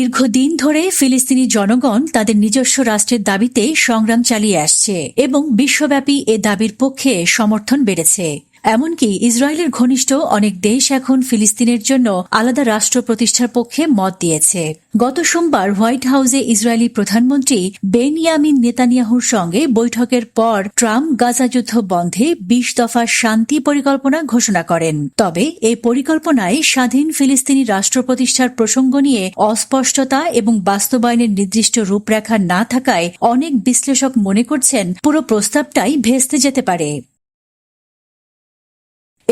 দীর্ঘদিন ধরে ফিলিস্তিনি জনগণ তাদের নিজস্ব রাষ্ট্রের দাবিতে সংগ্রাম চালিয়ে আসছে এবং বিশ্বব্যাপী এ দাবির পক্ষে সমর্থন বেড়েছে। এমনকি ইসরায়েলের ঘনিষ্ঠ অনেক দেশ এখন ফিলিস্তিনের জন্য আলাদা রাষ্ট্র প্রতিষ্ঠার পক্ষে মত দিয়েছে। গত সোমবার হোয়াইট হাউসে ইসরায়েলি প্রধানমন্ত্রী বেনিয়ামিন নেতানিয়াহুর সঙ্গে বৈঠকের পর ট্রাম্প গাজা যুদ্ধ বন্ধে বিশ দফা শান্তি পরিকল্পনা ঘোষণা করেন। তবে এই পরিকল্পনায় স্বাধীন ফিলিস্তিনি রাষ্ট্র প্রতিষ্ঠার প্রসঙ্গ নিয়ে অস্পষ্টতা এবং বাস্তবায়নের নির্দিষ্ট রূপরেখা না থাকায় অনেক বিশ্লেষক মনে করছেন পুরো প্রস্তাবটাই ভেস্তে যেতে পারে।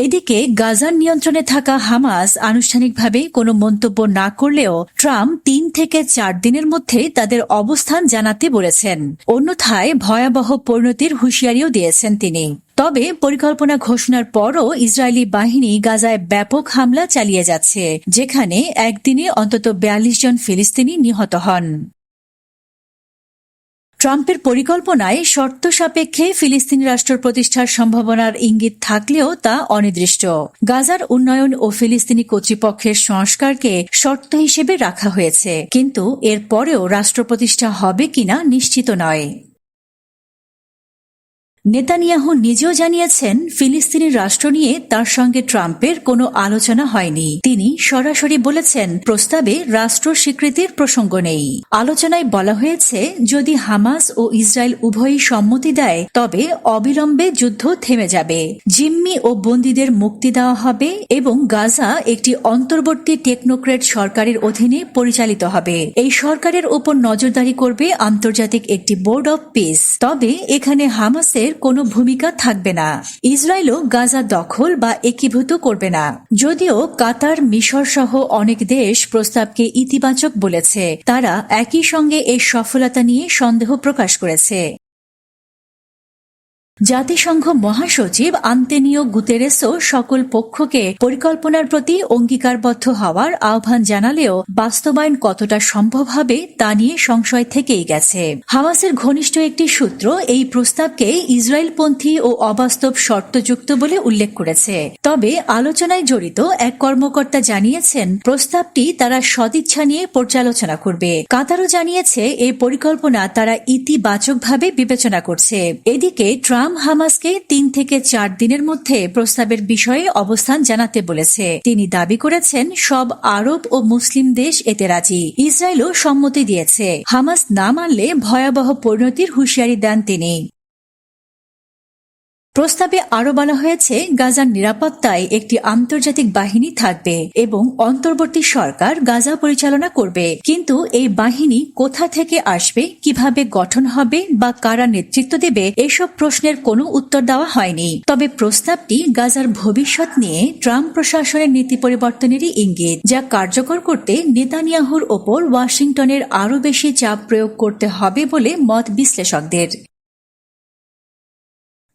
এদিকে গাজার নিয়ন্ত্রণে থাকা হামাস আনুষ্ঠানিকভাবে কোনো মন্তব্য না করলেও ট্রাম্প তিন থেকে চার দিনের মধ্যে তাদের অবস্থান জানাতে বলেছেন। অন্যথায় ভয়াবহ পরিণতির হুঁশিয়ারিও দিয়েছেন তিনি। তবে পরিকল্পনা ঘোষণার পরও ইসরায়েলি বাহিনী গাজায় ব্যাপক হামলা চালিয়ে যাচ্ছে, যেখানে একদিনে অন্তত বিয়াল্লিশ জন ফিলিস্তিনি নিহত হন। ট্রাম্পের পরিকল্পনায় শর্ত সাপেক্ষে ফিলিস্তিনি রাষ্ট্র প্রতিষ্ঠার সম্ভাবনার ইঙ্গিত থাকলেও তা অনির্দিষ্ট। গাজার উন্নয়ন ও ফিলিস্তিনি কর্তৃপক্ষের সংস্কারকে শর্ত হিসেবে রাখা হয়েছে। কিন্তু এর পরেও রাষ্ট্র প্রতিষ্ঠা হবে কিনা নিশ্চিত নয়। নেতানিয়াহু নিজেও জানিয়েছেন, ফিলিস্তিনি রাষ্ট্র নিয়ে তার সঙ্গে ট্রাম্পের কোনো আলোচনা হয়নি। তিনি সরাসরি বলেছেন, প্রস্তাবে রাষ্ট্র স্বীকৃতির প্রসঙ্গ নেই। আলোচনায় বলা হয়েছে, যদি হামাস ও ইসরায়েল উভয়ই সম্মতি দেয়, তবে অবিলম্বে যুদ্ধ থেমে যাবে। জিম্মি ও বন্দীদের মুক্তি দেওয়া হবে এবং গাজা একটি অন্তর্বর্তী টেকনোক্রেট সরকারের অধীনে পরিচালিত হবে। এই সরকারের উপর নজরদারি করবে আন্তর্জাতিক একটি বোর্ড অব পিস। তবে এখানে হামাসের কোনো ভূমিকা থাকবে না। ইসরায়েলও গাজা দখল বা একীভূত করবে না। যদিও কাতার, মিশর সহ অনেক দেশ প্রস্তাবকে ইতিবাচক বলেছে। তারা একই সঙ্গে এর সফলতা নিয়ে সন্দেহ প্রকাশ করেছে। জাতিসংঘ মহাসচিব আন্তেনিও গুতেরেসও সকল পক্ষকে পরিকল্পনার প্রতি অঙ্গীকারবদ্ধ হওয়ার আহ্বান জানালেও বাস্তবায়ন কতটা সম্ভব হবে তা নিয়ে সংশয় থেকেই গেছে। হামাসের ঘনিষ্ঠ একটি সূত্র এই প্রস্তাবকে ইসরায়েলপন্থী ও অবাস্তব শর্তযুক্ত বলে উল্লেখ করেছে। তবে আলোচনায় জড়িত এক কর্মকর্তা জানিয়েছেন, প্রস্তাবটি তারা সদিচ্ছা নিয়ে পর্যালোচনা করবে। কাতারও জানিয়েছে এই পরিকল্পনা তারা ইতিবাচকভাবে বিবেচনা করছে। এদিকে ট্রাম্প ট্রাম্প হামাসকে তিন থেকে চার দিনের মধ্যে প্রস্তাবের বিষয়ে অবস্থান জানাতে বলেছে। তিনি দাবি করেছেন, সব আরব ও মুসলিম দেশ এতে রাজি। ইসরায়েলও সম্মতি দিয়েছে। হামাস না মানলে ভয়াবহ পরিণতির হুঁশিয়ারি দেন তিনি। প্রস্তাবে আরও বলা হয়েছে, গাজার নিরাপত্তায় একটি আন্তর্জাতিক বাহিনী থাকবে এবং অন্তর্বর্তী সরকার গাজা পরিচালনা করবে। কিন্তু এই বাহিনী কোথা থেকে আসবে, কীভাবে গঠন হবে বা কারা নেতৃত্ব দেবে, এসব প্রশ্নের কোনো উত্তর দেওয়া হয়নি। তবে প্রস্তাবটি গাজার ভবিষ্যৎ নিয়ে ট্রাম্প প্রশাসনের নীতি পরিবর্তনেরই ইঙ্গিত, যা কার্যকর করতে নেতানিয়াহুর ওপর ওয়াশিংটনের আরও বেশি চাপ প্রয়োগ করতে হবে বলে মত বিশ্লেষকদের।